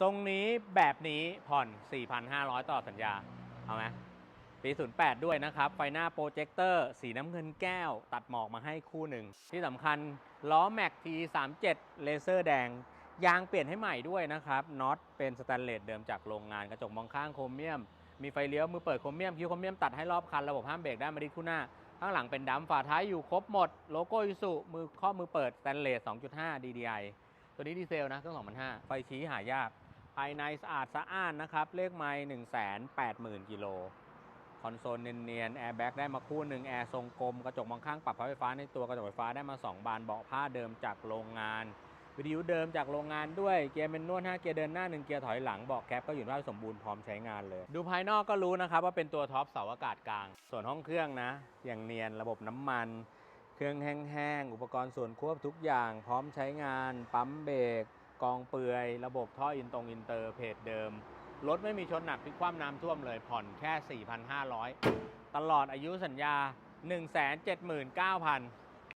ทรงนี้แบบนี้ผ่อน 4,500 ต่อสัญญา เอาไหมปี 08 ด้วยนะครับ ไฟหน้าโปรเจคเตอร์ สีน้ำเงินแก้ว ตัดหมอกมาให้คู่หนึ่ง ที่สำคัญล้อแม็ก T37 เลเซอร์แดง ยางเปลี่ยนให้ใหม่ด้วยนะครับน็อตเป็นสแตนเลสเดิมจากโรงงานกระจกมองข้างโครเมียม มีไฟเลี้ยวมือเปิดโครเมียม คิ้วโครเมียมตัดให้รอบคัน ระบบห้ามเบรกได้านมาดิคู่หน้า ข้างหลังเป็นดัมฝาท้ายอยู่ครบหมด โลโก้ยูสุมือข้อมือเปิดสแตนเลส2.5 DDI ตัวนี้ดีเซลนะเครื่อง2,500ไฟชี้หายาก ภายในสะอาดสะอ้านนะครับ เลขไม้1 8 0 0 0 0กิโล คอนโซลเนียนๆแอร์แบ็กได้มาคู่หนึ่งแอร์ทรงกลม กระจกมองข้างปรับไฟฟ้าในตัวกระจกไฟฟ้าได้มา 2 บานเบาะผ้าเดิมจากโรงงาน วิทยุเดิมจากโรงงานด้วยเกียร์เป็นนวด5เกียร์เดินหน้า 1 เกียร์ถอยหลังเบาะแคปก็อยู่ในสภาพสมบูรณ์พร้อมใช้งานเลย ดูภายนอกก็รู้นะครับว่าเป็นตัวท็อปเสาอากาศกลาง ส่วนห้องเครื่องนะ อย่างเนียนระบบน้ำมันเครื่องแห้งๆ อุปกรณ์ส่วนควบทุกอย่าง พร้อมใช้งาน ปั๊มเบรก กองเปลือย ระบบท่ออินตรงอินเตอร์เพจเดิม รถไม่มีชนหนักพลิกคว่ำน้ำท่วมเลยผ่อนแค่ 4,500 ตลอดอายุสัญญา 179,000